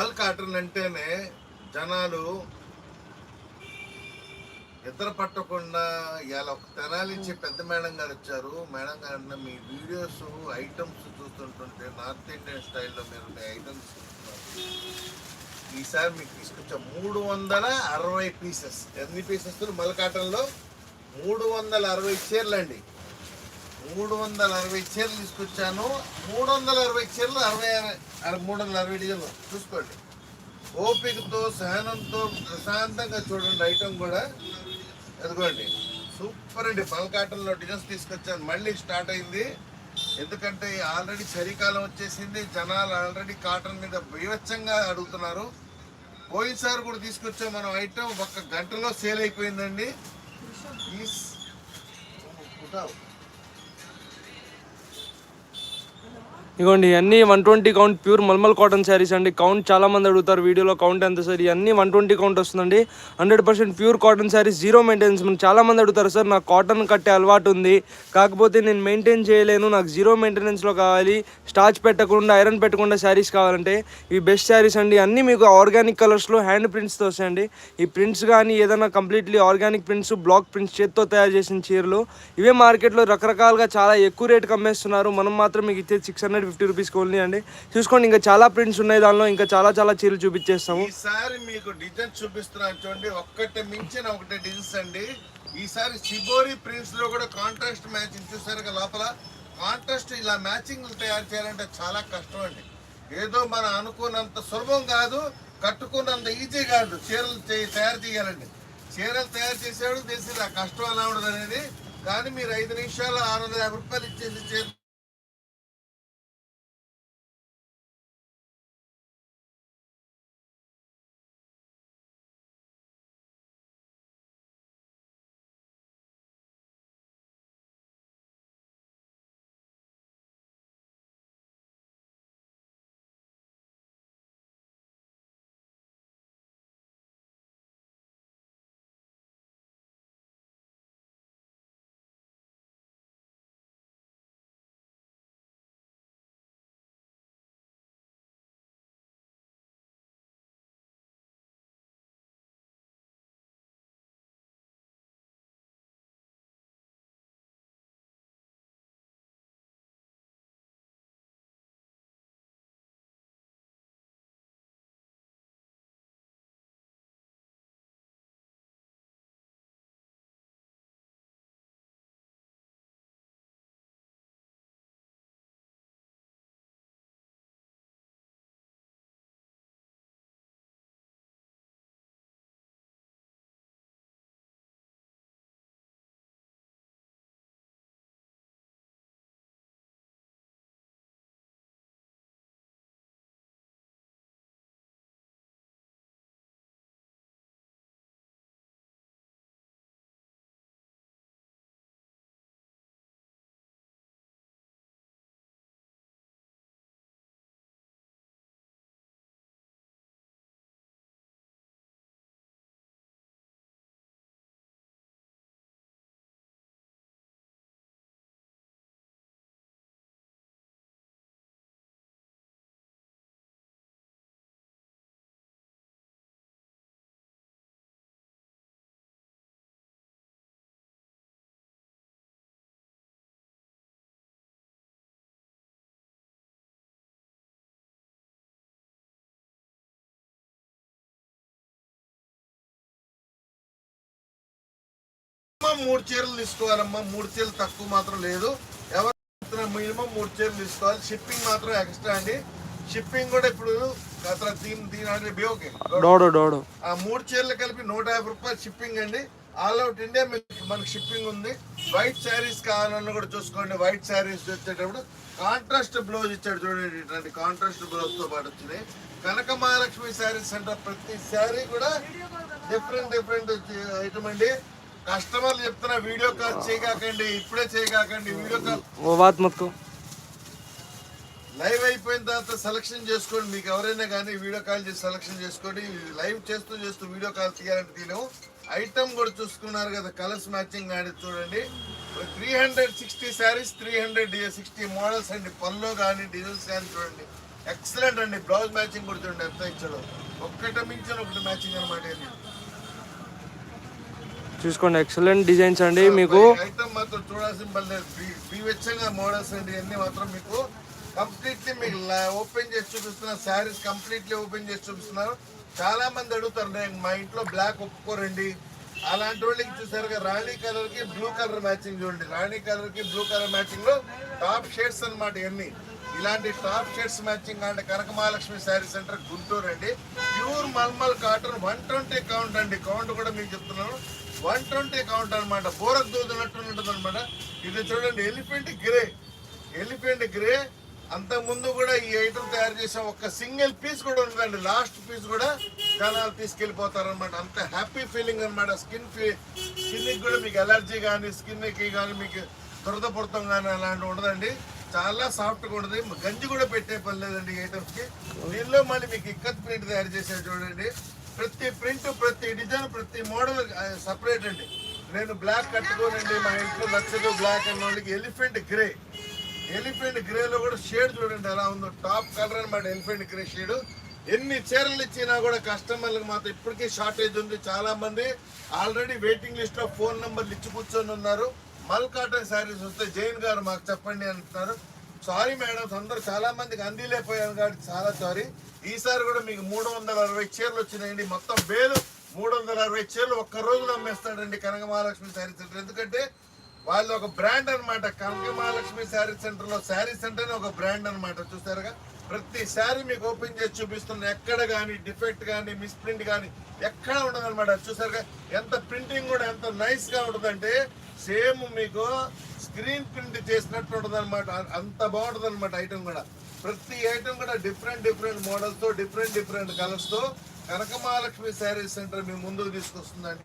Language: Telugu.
బల్ కాటన్ అంటేనే జనాలు నిద్ర పట్టకుండా ఇలా ఒక తెనాలించి పెద్ద మేడం గారు వచ్చారు. మేడం గారు మీ వీడియోస్ ఐటమ్స్ చూస్తుంటుంటే నార్త్ ఇండియన్ స్టైల్లో మీరు ఐటమ్స్ ఈసారి మీకు తీసుకొచ్చా మూడు వందల అరవై పీసెస్. ఎన్ని పీసెస్ మలకాటంలో మూడు వందల అరవై చీరలు అండి. మూడు వందల అరవై చీరలు తీసుకొచ్చాను. మూడు వందల అరవై చీరలు అరవై మూడు వందల అరవై డిజైన్ చూసుకోండి. ఓపికతో సహనంతో ప్రశాంతంగా చూడండి ఐటమ్ కూడా. ఎదుగోండి సూపర్ అండి. పలకాటంలో డిజైన్స్ తీసుకొచ్చాను. మళ్ళీ స్టార్ట్ అయింది. ఎందుకంటే ఆల్రెడీ చలికాలం వచ్చేసింది. జనాలు ఆల్రెడీ కాటన్ మీద బీభత్సంగా అడుగుతున్నారు. పోయినసారి కూడా తీసుకొచ్చే మనం ఐటమ్ ఒక్క గంటలో సేల్ అయిపోయిందండి. ఇగోండి ఇవన్నీ one twenty count pure mulmul cotton sarees అండి. కౌంట్ చాలా మంది అడుగుతారు వీడియోలో కౌంట్ ఎంత సార్. ఇవన్నీ వన్ ట్వంటీ కౌంట్ వస్తుందండి. Hundred percent pure cotton sarees zero maintenance మనం చాలా మంది అడుగుతారు సార్ నాకు కాటన్ కట్టే అలవాటు ఉంది. కాకపోతే నేను మెయింటైన్ చేయలేను. నాకు జీరో మెయింటెనెన్స్లో కావాలి. స్టార్చ్ పెట్టకుండా ఐరన్ పెట్టకుండా శారీస్ కావాలంటే ఇవి బెస్ట్ శారీస్ అండి. అన్నీ మీకు ఆర్గానిక్ కలర్స్లో హ్యాండ్ ప్రింట్స్తో వస్తాయండి. ఈ ప్రింట్స్ కానీ ఏదైనా completely organic prints block prints చేత్తో తయారు చేసిన చీరలు ఇవే మార్కెట్లో రకరకాలుగా చాలా ఎక్కువ రేట్కి అమ్మేస్తున్నారు. మనం మాత్రం మీకు ఇచ్చే సిక్స్ హండ్రెడ్ ఫిఫ్టీ రూపీస్కి ఓన్లీ అండి. చూసుకోండి ఇంకా చాలా ప్రింట్స్ ఉన్నాయి దానిలో ఇంకా చాలా చాలా చీరలు చూపించేస్తాము. ఈసారి మీకు డిజైన్ చూపిస్తున్నాను చూడండి ఒక్కటి మించిన ఒకటి డిజైన్స్ అండి. ఈసారి సిబోరి ప్రింట్స్లో కూడా కాంట్రాస్ట్ మ్యాచింగ్ చూసారు లోపల? కాంట్రాస్ట్ ఇలా మ్యాచింగ్ తయారు చేయాలంటే చాలా కష్టం అండి. ఏదో మనం అనుకున్నంత సులభం కాదు కట్టుకున్నంత ఈజీ కాదు చీరలు తయారు చేయాలండి. చీరలు తయారు చేసేవాడు తెలిసి ఆ కష్టం ఎలా ఉండదు అనేది. కానీ మీరు ఐదు నిమిషాలు ఆరు వందల యాభై రూపాయలు ఇచ్చేసి చీర మూడు చీరలు తీసుకోవాలమ్మా. మూడు చీరలు తక్కువ మాత్రం లేదు. ఎవరు మినిమం మూడు చీరలు తీసుకోవాలి. షిప్పింగ్ మాత్రం ఎక్స్ట్రా అండి. షిప్పింగ్ కూడా ఇప్పుడు దీని దీని అంటే ఆ మూడు చీరలు కలిపి నూట యాభై రూపాయలు షిప్పింగ్ అండి. ఆల్ అవుట్ ఇండియా మనకి షిప్పింగ్ ఉంది. వైట్ శారీస్ కావాలన్నా కూడా చూసుకోండి. వైట్ శారీస్ వచ్చేటప్పుడు కాంట్రాస్ట్ బ్లౌజ్ ఇచ్చాడు చూడండి. కాంట్రాస్ట్ బ్లౌజ్తో పాటు వచ్చినాయి కనక మహాలక్ష్మి శారీస్ అంటే ప్రతి శారీ కూడా డిఫరెంట్ డిఫరెంట్ ఐటమ్ అండి. కస్టమర్లు చెప్తున్నా వీడియో కాల్ చేయకాకండి ఇప్పుడే చేయకాకండి వీడియో కాల్. ఓ బాత్ మత్కో లైవ్ అయిపోయిన తర్వాత సెలక్షన్ చేసుకోండి మీకు ఎవరైనా కానీ వీడియో కాల్ చేసి సెలక్షన్ చేసుకోండి. లైవ్ చేస్తూ చేస్తూ వీడియో కాల్ తీయాలంటే తీయలేము ఐటమ్ కూడా చూసుకున్నారు కదా కలర్స్ మ్యాచింగ్ కానీ చూడండి. Three hundred sixty sarees three hundred sixty models అండి. పళ్ళు కానీ డిజైన్స్ కానీ చూడండి. ఎక్సలెంట్ అండి. బ్లౌజ్ మ్యాచింగ్ కూడా చూడండి ఎంత ఇచ్చాడు. ఒక్కటి మించిన ఒకటి మ్యాచింగ్ అనమాట చూసుకోండి. ఎక్సలెంట్ డిజైన్స్ అండి మీకు. మాత్రం చూడాల్సిన మోడల్స్ అండి ఇవన్నీ మాత్రం మీకు కంప్లీట్లీ మీకు ఓపెన్ చేసి చూపిస్తున్న శారీస్ కంప్లీట్లీ ఓపెన్ చేసి చూపిస్తున్నారు. చాలా మంది అడుగుతారు నేను మా ఇంట్లో బ్లాక్ ఒప్పుకోరండి. అలాంటి వాళ్ళకి చూసారుగా రాణి కలర్కి బ్లూ కలర్ మ్యాచింగ్ చూడండి. రాణి కలర్కి బ్లూ కలర్ మ్యాచింగ్లో టాప్ షేడ్స్ అన్నమాట ఇవన్నీ. ఇలాంటి టాప్ షేడ్స్ మ్యాచింగ్ అంటే కనక మహాలక్ష్మి శారీ సెంటర్ గుంటూరు అండి pure mulmul cotton one twenty count అండి. కౌంట్ కూడా మీకు చెప్తున్నాను. వన్ ట్వంటీ కౌంట్ అనమాట బోరక్ దూదినట్టు ఉంటుంది అనమాట ఇది చూడండి ఎలిఫెంట్ గ్రే. Elephant grey. అంత ముందు కూడా ఈ ఐటమ్ తయారు చేసాం ఒక సింగిల్ పీస్ కూడా ఉండదండి లాస్ట్ పీస్ కూడా జనాలు తీసుకెళ్ళిపోతారనమాట అంత హ్యాపీ ఫీలింగ్ అనమాట స్కిన్ స్కిన్కి కూడా మీకు ఎలర్జీ కానీ స్కిన్కి కానీ మీకు దురద పుడతాం కానీ అలాంటివి ఉండదండి. చాలా సాఫ్ట్గా ఉండదు ఉంటుంది. గంజి కూడా పెట్టే పని లేదండి ఈ దీనిలో మళ్ళీ మీకు ఇక్కత్ ప్రింట్ తయారు చేసారు చూడండి. ప్రతి ప్రింట్ ప్రతి డిజైన్ ప్రతి మోడల్ సపరేట్ అండి. నేను బ్లాక్ కట్టుకోనండి మా ఇంట్లో నచ్చదు బ్లాక్ అన్న వాళ్ళకి ఎలిఫెంట్ గ్రే ఎలిఫెంట్ గ్రేలో కూడా షేడ్ చూడండి ఎలా ఉందో. టాప్ కలర్ అనమాట ఎలిఫెంట్ గ్రే షేడ్ ఎన్ని చీరలు ఇచ్చినా కూడా కస్టమర్లకు మాత్రం ఇప్పటికీ షార్టేజ్ ఉంది. చాలామంది ఆల్రెడీ వెయిటింగ్ లిస్ట్లో ఫోన్ నెంబర్లు ఇచ్చి కూర్చొని ఉన్నారు. మల్ కాటన్ శారీస్ వస్తే జైన్ గారు మాకు చెప్పండి అంటున్నారు. సారీ మేడం అందరూ చాలా మందికి అందిలేకపోయాను కాబట్టి చాలా సారీ ఈసారి కూడా మీకు మూడు వందల అరవై చీరలు వచ్చినాయండి. మొత్తం వేలు మూడు వందల అరవై చీరలు ఒక్క రోజులో అమ్మేస్తాడండి కనక మహాలక్ష్మి శారీ సెంటర్. ఎందుకంటే వాళ్ళు ఒక బ్రాండ్ అనమాట కనక మహాలక్ష్మి శారీ సెంటర్లో శారీ సెంటర్ అని ఒక బ్రాండ్ అనమాట చూస్తారుగా ప్రతి శారీ మీకు ఓపెన్ చేసి చూపిస్తున్న ఎక్కడ కానీ డిఫెక్ట్ కానీ మిస్ప్రింట్ కానీ ఎక్కడ ఉండదు అనమాట చూసారుగా? ఎంత ప్రింటింగ్ కూడా ఎంత నైస్గా ఉంటుందంటే సేమ్ మీకు స్క్రీన్ ప్రింట్ చేసినట్టు ఉంటుంది అనమాట అంత బాగుంటుంది అనమాట ఐటమ్ కూడా. ప్రతి ఐటమ్ కూడా డిఫరెంట్ డిఫరెంట్ మోడల్స్తో డిఫరెంట్ డిఫరెంట్ కలర్స్తో కనకమహాలక్ష్మి కనక మహాలక్ష్మి శారీ సెంటర్ మీ ముందుకు తీసుకొస్తుందండి.